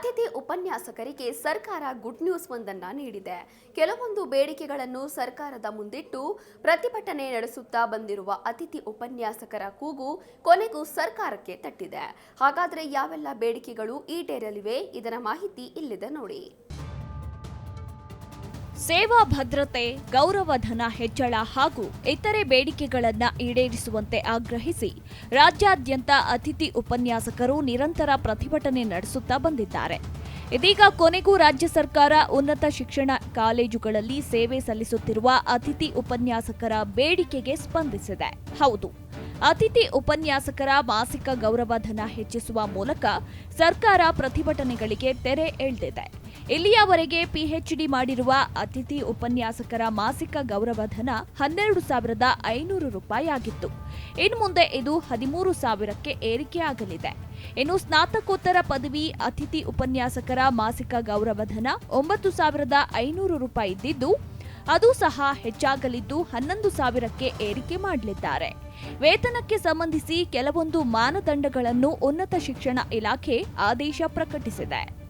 ಅತಿಥಿ ಉಪನ್ಯಾಸಕರಿಗೆ ಸರ್ಕಾರ ಗುಡ್ ನ್ಯೂಸ್ ಒಂದನ್ನ ನೀಡಿದೆ. ಕೆಲವೊಂದು ಬೇಡಿಕೆಗಳನ್ನು ಸರ್ಕಾರದ ಮುಂದಿಟ್ಟು ಪ್ರತಿಭಟನೆ ನಡೆಸುತ್ತಾ ಬಂದಿರುವ ಅತಿಥಿ ಉಪನ್ಯಾಸಕರ ಕೂಗು ಕೊನೆಗೂ ಸರ್ಕಾರಕ್ಕೆ ತಟ್ಟಿದೆ. ಹಾಗಾದರೆ ಯಾವೆಲ್ಲ ಬೇಡಿಕೆಗಳು ಈಡೇರಲಿವೆ? ಇದರ ಮಾಹಿತಿ ಇಲ್ಲಿದೆ ನೋಡಿ. ಸೇವಾ ಭದ್ರತೆ ಗೌರವಧನ ಹೆಚ್ಚಳ ಹಾಗೂ ಇತರೆ ಬೇಡಿಕೆಗಳನ್ನು ಈಡೇರಿಸುವಂತೆ ಆಗ್ರಹಿಸಿ ರಾಜ್ಯಾದ್ಯಂತ ಅತಿಥಿ ಉಪನ್ಯಾಸಕರು ನಿರಂತರ ಪ್ರತಿಭಟನೆ ನಡೆಸುತ್ತಾ ಬಂದಿದ್ದಾರೆ. ಇದೀಗ ಕೊನೆಗೂ ರಾಜ್ಯ ಸರ್ಕಾರ ಉನ್ನತ ಶಿಕ್ಷಣ ಕಾಲೇಜುಗಳಲ್ಲಿ ಸೇವೆ ಸಲ್ಲಿಸುತ್ತಿರುವ ಅತಿಥಿ ಉಪನ್ಯಾಸಕರ ಬೇಡಿಕೆಗೆ ಸ್ಪಂದಿಸಿದೆ. ಹೌದು. ಅತಿಥಿ ಉಪನ್ಯಾಸಕರ ಮಾಸಿಕ ಗೌರವಧನ ಹೆಚ್ಚಿಸುವ ಮೂಲಕ ಸರ್ಕಾರ ಪ್ರತಿಭಟನೆಗಳಿಗೆ ತೆರೆ ಎಳೆದಿದೆ. ಇಲ್ಲಿಯವರೆಗೆ ಪಿಎಚ್ಡಿ ಮಾಡಿರುವ ಅತಿಥಿ ಉಪನ್ಯಾಸಕರ ಮಾಸಿಕ ಗೌರವಧನ ಹನ್ನೆರಡು ಸಾವಿರದ ಐನೂರು ರೂಪಾಯಿ ಆಗಿತ್ತು. ಇನ್ನು ಮುಂದೆ ಇದು ಹದಿಮೂರು ಸಾವಿರಕ್ಕೆ ಏರಿಕೆಯಾಗಲಿದೆ ಇನ್ನು ಸ್ನಾತಕೋತ್ತರ ಪದವಿ ಅತಿಥಿ ಉಪನ್ಯಾಸಕರ ಮಾಸಿಕ ಗೌರವಧನ ಒಂಬತ್ತು ಸಾವಿರದ ಐನೂರು ರೂಪಾಯಿ ಇದ್ದಿದ್ದು ಅದು ಸಹ ಹೆಚ್ಚಾಗಲಿದ್ದು ಹನ್ನೊಂದು ಸಾವಿರಕ್ಕೆ ಏರಿಕೆ ಮಾಡಲಿದ್ದಾರೆ. ವೇತನಕ್ಕೆ ಸಂಬಂಧಿಸಿ ಕೆಲವೊಂದು ಮಾನದಂಡಗಳನ್ನು ಉನ್ನತ ಶಿಕ್ಷಣ ಇಲಾಖೆ ಆದೇಶ ಪ್ರಕಟಿಸಿದೆ.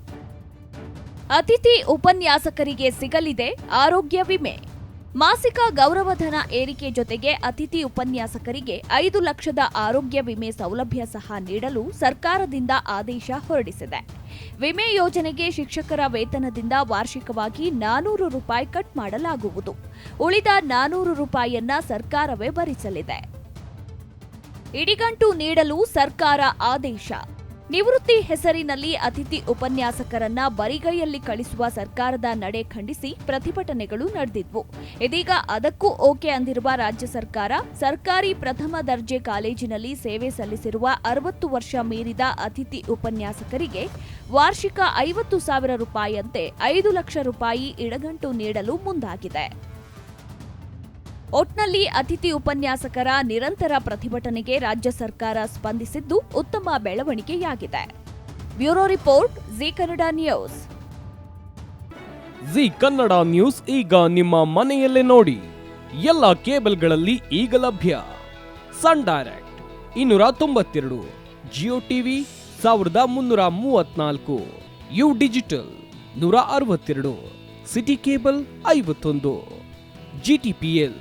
ಅತಿಥಿ ಉಪನ್ಯಾಸಕರಿಗೆ ಸಿಗಲಿದೆ ಆರೋಗ್ಯ ವಿಮೆ. ಮಾಸಿಕ ಗೌರವಧನ ಏರಿಕೆ ಜೊತೆಗೆ ಅತಿಥಿ ಉಪನ್ಯಾಸಕರಿಗೆ ಐದು ಲಕ್ಷದ ಆರೋಗ್ಯ ವಿಮೆ ಸೌಲಭ್ಯ ಸಹ ನೀಡಲು ಸರ್ಕಾರದಿಂದ ಆದೇಶ ಹೊರಡಿಸಿದೆ. ವಿಮೆ ಯೋಜನೆಗೆ ಶಿಕ್ಷಕರ ವೇತನದಿಂದ ವಾರ್ಷಿಕವಾಗಿ ನಾನೂರು ರೂಪಾಯಿ ಕಟ್ ಮಾಡಲಾಗುವುದು. ಉಳಿದ ನಾನೂರು ರೂಪಾಯಿಯನ್ನ ಸರ್ಕಾರವೇ ಭರಿಸಲಿದೆ. ಇಡಿಗಂಟು ನೀಡಲು ಸರ್ಕಾರ ಆದೇಶ. ನಿವೃತ್ತಿ ಹೆಸರಿನಲ್ಲಿ ಅತಿಥಿ ಉಪನ್ಯಾಸಕರನ್ನ ಬರಿಗೈಯಲ್ಲಿ ಕಳಿಸುವ ಸರ್ಕಾರದ ನಡೆ ಖಂಡಿಸಿ ಪ್ರತಿಭಟನೆಗಳು ನಡೆದಿದ್ವು. ಇದೀಗ ಅದಕ್ಕೂ ಓಕೆ ಅಂದಿರುವ ರಾಜ್ಯ ಸರ್ಕಾರ, ಸರ್ಕಾರಿ ಪ್ರಥಮ ದರ್ಜೆ ಕಾಲೇಜಿನಲ್ಲಿ ಸೇವೆ ಸಲ್ಲಿಸಿರುವ ಅರವತ್ತು ವರ್ಷ ಮೀರಿದ ಅತಿಥಿ ಉಪನ್ಯಾಸಕರಿಗೆ ವಾರ್ಷಿಕ ಐವತ್ತು ಸಾವಿರ ರೂಪಾಯಿಯಂತೆ ಐದು ಲಕ್ಷ ರೂಪಾಯಿ ಇಡಗಂಟು ನೀಡಲು ಮುಂದಾಗಿದೆ. ಒಟ್ನಲ್ಲಿ ಅತಿಥಿ ಉಪನ್ಯಾಸಕರ ನಿರಂತರ ಪ್ರತಿಭಟನೆಗೆ ರಾಜ್ಯ ಸರ್ಕಾರ ಸ್ಪಂದಿಸಿದ್ದು ಉತ್ತಮ ಬೆಳವಣಿಗೆಯಾಗಿದೆ. Bureau report, Zee Kannada news. Zee Kannada news ಈಗ ನಿಮ್ಮ ಮನೆಯಲ್ಲೇ ನೋಡಿ. ಎಲ್ಲ ಕೇಬಲ್ಗಳಲ್ಲಿ ಈಗ ಲಭ್ಯ. ಸನ್ ಡೈರೆಕ್ಟ್, ಇನ್ನೂರ ತೊಂಬತ್ತೆರಡು, ಜಿಯೋ ಟಿವಿ, ಸಾವಿರದ ಮುನ್ನೂರ ಮೂವತ್ನಾಲ್ಕು ಯು ಡಿಜಿಟಲ್, ನೂರ ಅರವತ್ತೆರಡು, ಸಿಟಿ ಕೇಬಲ್ ಐವತ್ತೊಂದು ಜಿಟಿಪಿಎಲ್